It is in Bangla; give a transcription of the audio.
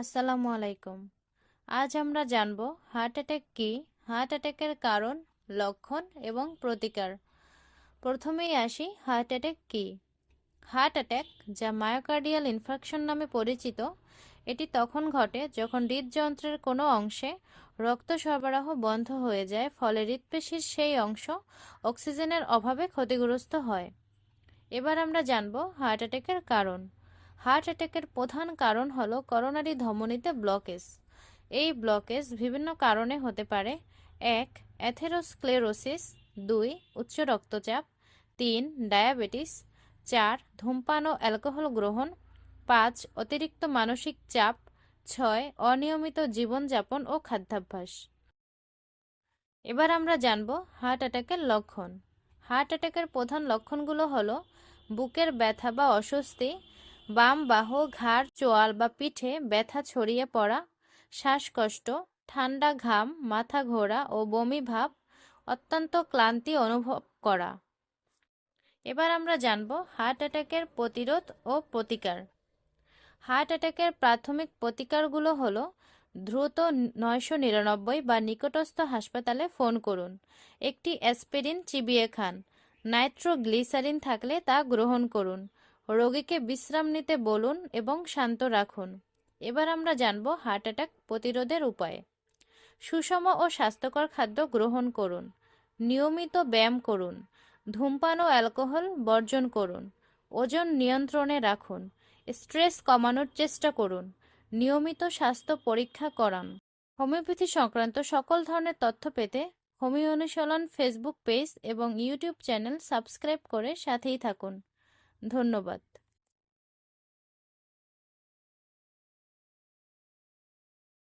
আসসালামু আলাইকুম। আজ আমরা জানব হার্ট অ্যাটাক কি হার্ট অ্যাটাকের কারণ, লক্ষণ এবং প্রতিকার। প্রথমেই আসি হার্ট অ্যাটাক কি। হার্ট অ্যাটাক যা মায়োকার্ডিয়াল ইনফার্কশন নামে পরিচিত, এটি তখন ঘটে যখন হৃদযন্ত্রের কোনো অংশে রক্ত সরবরাহ বন্ধ হয়ে যায়, ফলে হৃদপেশির সেই অংশ অক্সিজেনের অভাবে ক্ষতিগ্রস্ত হয়। এবার আমরা জানব হার্ট অ্যাটাকের কারণ। হার্ট অ্যাটাকের প্রধান কারণ হলো করোনারি ধমনীতে ব্লকেজ। এই ব্লকেজ বিভিন্ন কারণে হতে পারে। এক, অ্যাথেরোস্ক্লেরোসিস। দুই, উচ্চ রক্তচাপ। তিন, ডায়াবেটিস। চার, ধূমপান ও অ্যালকোহল গ্রহণ। পাঁচ, অতিরিক্ত মানসিক চাপ। ছয়, অনিয়মিত জীবনযাপন ও খাদ্যাভ্যাস। এবার আমরা জানব হার্ট অ্যাটাকের লক্ষণ। হার্ট অ্যাটাকের প্রধান লক্ষণগুলো হলো বুকের ব্যথা বা অস্বস্তি বাম বাহু, ঘাড়, চোয়াল বা পিঠে ব্যথা ছড়িয়ে পড়া, শ্বাসকষ্ট, ঠান্ডা ঘাম, মাথা ঘোরা ও বমি ভাব অত্যন্ত ক্লান্তি অনুভব করা। এবার আমরা জানব হার্ট অ্যাটাকের প্রতিরোধ ও প্রতিকার। হার্ট অ্যাটাকের প্রাথমিক প্রতিকারগুলো হলো, দ্রুত নয়শো নিরানব্বই বা নিকটস্থ হাসপাতালে ফোন করুন। একটি অ্যাসপিরিন চিবিয়ে খান। নাইট্রোগ্লিসারিন থাকলে তা গ্রহণ করুন। রোগীকে বিশ্রাম নিতে বলুন এবং শান্ত রাখুন। এবার আমরা জানব হার্ট অ্যাটাক প্রতিরোধের উপায়। সুষম ও স্বাস্থ্যকর খাদ্য গ্রহণ করুন। নিয়মিত ব্যায়াম করুন। ধূমপান ও অ্যালকোহল বর্জন করুন। ওজন নিয়ন্ত্রণে রাখুন। স্ট্রেস কমানোর চেষ্টা করুন। নিয়মিত স্বাস্থ্য পরীক্ষা করান। হোমিওপ্যাথি সংক্রান্ত সকল ধরনের তথ্য পেতে হোমিও অনুশীলন ফেসবুক পেজ এবং ইউটিউব চ্যানেল সাবস্ক্রাইব করে সাথেই থাকুন। ধন্যবাদ।